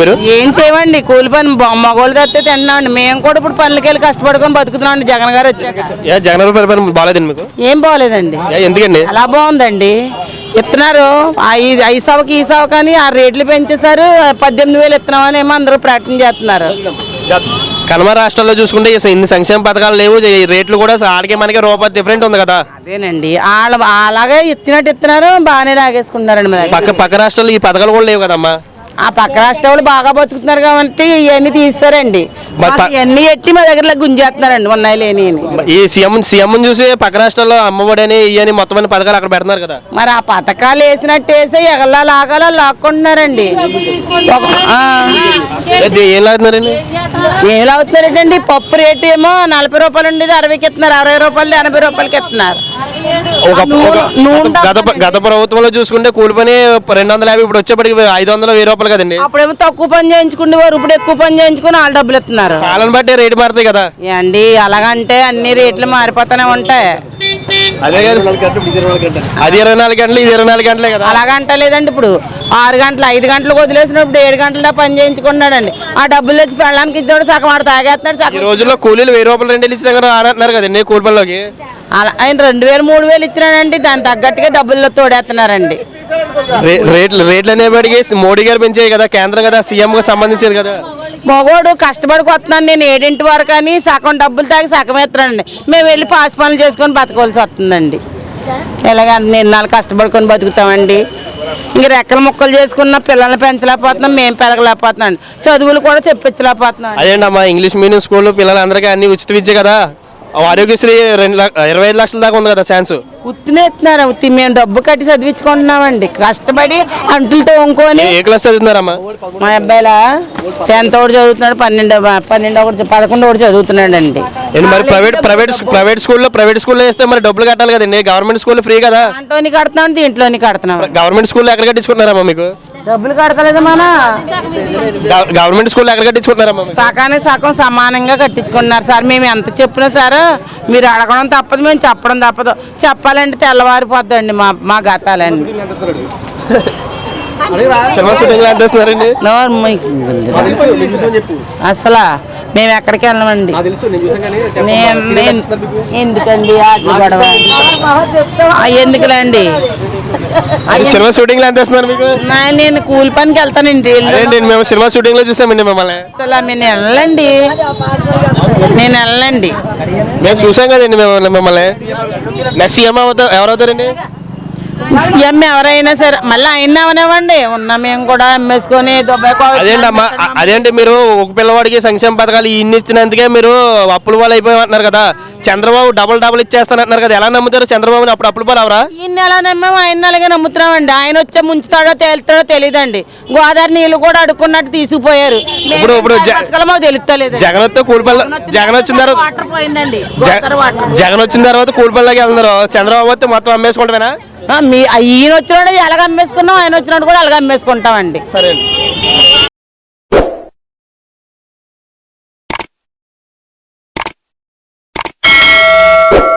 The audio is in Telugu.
మీరు? ఏం చేయమండి కూలి పని మగోళ్ళు తెస్తే తింటున్నామండి మేము కూడా ఇప్పుడు పనులకి వెళ్ళి కష్టపడుకొని బతుకుతున్నామండి. జగన్ గారు వచ్చాక. జగన్ గారి పరిపాలన బాగాలేదండి మీకు? ఏం బాగోలేదండి. ఎందుకండి? అలా బాగుందండి. ఇస్తున్నారు ఐదు ఐదు సవకి ఈ సవ కానీ ఆ రేట్లు పెంచేశారు. పద్దెనిమిది వేలు ఇస్తున్నామని ఏమో అందరూ ప్రకటన చేస్తున్నారు. కనమ రాష్ట్రాల్లో చూసుకుంటే ఇన్ని సంక్షేమ పథకాలు లేవు. రేట్లు కూడా ఆడికి మనకి రూపాయి డిఫరెంట్ ఉంది కదా. అదేనండి. వాళ్ళ అలాగే ఇచ్చినట్టు ఇస్తున్నారు బాగానే లాగేసుకుంటున్నారండి పక్క పక్క రాష్ట్రాల్లో ఈ పథకాలు కూడా లేవు కదమ్మా. ఆ పక్క రాష్ట్ర వాళ్ళు బాగా బతుకుతున్నారు కాబట్టి ఇవన్నీ తీస్తారండి. ఇవన్నీ ఎట్టి మా దగ్గర గుంజేస్తున్నారండి ఉన్నాయి లేని. ఈ సీఎం సీఎం చూసి పక్క రాష్ట్రాల్లో అమ్మఒడి అని ఇవని మొత్తం అన్ని పథకాలు అక్కడ పెడుతున్నారు కదా. మరి ఆ పథకాలు వేసినట్టు వేసి ఎగలా లాగాల లాక్కుంటున్నారండి. ఏ, ఏం లాగుతున్నారండి? ఏం లాగుతున్నారండి పప్పు రేటు ఏమో నలభై రూపాయలు ఉండేది అరవైకి ఇస్తున్నారు. అరవై రూపాయలు ఎనభై రూపాయలకి ఇస్తున్నారు. ఒక గత గత ప్రభుత్వంలో చూసుకుంటే కూలి పని రెండు వందల యాభై ఇప్పుడు వచ్చేప్పటికి ఐదు వందలు వెయ్యి రూపాయలు కదండి. అప్పుడేమో తక్కువ పని చేయించుకునేవారు ఇప్పుడు ఎక్కువ పని చేయించుకుని వాళ్ళు డబ్బులు ఇస్తున్నారు. కాలం బట్టి రేటు మారుతాయి కదా. అండి అలాగంటే అన్ని రేట్లు మారిపోతూనే ఉంటాయి. అదే ఇరవై నాలుగు గంటలు. ఇది ఇరవై నాలుగు గంటలే కదా. అలాగంట లేదండి ఇప్పుడు. ఆరు గంటలు ఐదు గంటలకు వదిలేసినప్పుడు ఏడు గంటల పని చేయించుకున్నాడండి. ఆ డబ్బులు తెచ్చి పెళ్ళడానికి ఇచ్చాడు సగం ఆడ తాగేస్తున్నాడు ఈ సగం రోజుల్లో కూలీలు వెయ్యి రూపాయలు రెండు ఇచ్చినా కానీ ఆడంటున్నారు కదండి కూలి పనిలోకి. అలా ఆయన రెండు వేలు మూడు వేలు ఇచ్చినాడండి దాని తగ్గట్టుగా డబ్బుల్లో తోడేస్తున్నారండి. రే- రేట్లు రేట్లు అనేప్పటికీ మోడీ గారు పెంచాయి కదా కేంద్రం కదా సీఎం గా సంబంధించేది కదా. మగోడు కష్టపడికి వస్తున్నాను నేను ఏడింటి వరకు అని సగం డబ్బులు తాగి సగం ఎత్తున్నానండి. మేము వెళ్ళి పాస్ పనులు చేసుకొని బతకవలసి వస్తుందండి. ఎలాగ నిన్నాళ్ళు కష్టపడుకొని బతుకుతామండి. ఇంక రెక్కల ముక్కలు చేసుకున్న పిల్లల్ని పెంచలేకపోతున్నాం మేము పెరగలేకపోతున్నాం. చదువులు కూడా చెప్పించలేకపోతున్నాం. అదేంటమ్మా ఇంగ్లీష్ మీడియం స్కూల్లో పిల్లలందరికీ అన్ని ఉచిత విద్య కదా? ఆరోగ్యశ్రీ రెండు ఇరవై ఐదు లక్షల దాకా ఉంది కదా ఛాన్స్. ఉత్తినే ఇస్తున్నారు ఉత్తి మేము డబ్బు కట్టి చదివించుకుంటున్నామండి. కష్టపడి అంటులు తోముకొని ఏ క్లాస్ చదువుతున్నారమ్మా? మా అబ్బాయిలా టెన్త్ ఒకటి చదువుతున్నాడు పన్నెండు పన్నెండు ఒకటి పదకొండు ఒకటి చదువుతున్నాడు అండి మరి ప్రైవేట్ ప్రైవేట్ ప్రైవేట్ స్కూల్లో ప్రైవేట్ స్కూల్లో వేస్తే మరి డబ్బులు కట్టాలి కదండి. గవర్నమెంట్ స్కూల్ ఫ్రీ కదా. దాంట్లోని కడుతున్నాం దీంట్లోని కడుతున్నాం. గవర్నమెంట్ స్కూల్లో ఎక్కడ కట్టించుకుంటున్నారమ్మా మీకు? డబ్బులు కడతలేదు మన? గవ- గవర్నమెంట్ స్కూల్లో ఎక్కడ కట్టించుకుంటున్నారమ్మా మీకు? సకానికి సగం సమానంగా కట్టించుకున్నారు సార్. మేము ఎంత చెప్పినా సార్ మీరు అడగడం తప్పదు మేము చెప్పడం తప్పదు. చెప్పాలంటే తెల్లవారిపోద్దండి మా మా గతాలండి. అసలు మేము ఎక్కడికి వెళ్ళమండి? నేను నేను ఎందుకండి ఆటలు గొడవ? ఆ, ఎందుకులేండి? సినిమా షూటింగ్ ఎంత వేస్తున్నారు మీకు? నేను కూలి పనికి వెళ్తానండి అదేంటి మేము సినిమా షూటింగ్లో చూసామండి మిమ్మల్ని. అసలు నేను వెళ్ళండి. నేను వెళ్ళండి. మేము చూసాం కదండి మిమ్మల్ని మిమ్మల్ని. నెక్స్ట్ సీఎం అవుతా సీఎం ఎవరైనా సరే మళ్ళీ ఆయన అవనివ్వండి. ఉన్న మేము కూడా అమ్మేసుకొని దుబాయ్ అదేంటి అమ్మా అ- అదేంటి మీరు ఒక పిల్లవాడికి సంక్షేమ పథకాలు ఇన్ని ఇచ్చినందుకే మీరు అప్పుల వాళ్ళు అయిపోయామంటున్నారు కదా. చంద్రబాబు డబుల్ డబుల్ ఇచ్చేస్తానంటున్నారు కదా. ఎలా నమ్ముతారు చంద్రబాబుని అప్పుడు అప్పులు పాలు అవరా? నెల నమ్మేమో ఆయన అలాగే నమ్ముతున్నామండి. ఆయన వచ్చే ముంచుతాడో తేలుతాడో తెలియదండి గోదావరి నీళ్ళు కూడా అడుక్కున్నట్టు తీసుకుపోయారు ఇప్పుడు- ఇప్పుడు తెలుస్తలేదు. జగన్ వస్తే కూలి పనులు జగన్ వచ్చిన తర్వాత జగన్ వచ్చిన తర్వాత కూలి పనులకి వెళ్తున్నారు. చంద్రబాబు వస్తే మొత్తం అమ్మేసుకుంటామేనా ఆ, మీ ఈయన వచ్చినట్టు ఎలాగ అమ్మేసుకున్నాం ఆయన వచ్చినట్టు కూడా అలాగ అమ్మేసుకుంటామండి. సరే.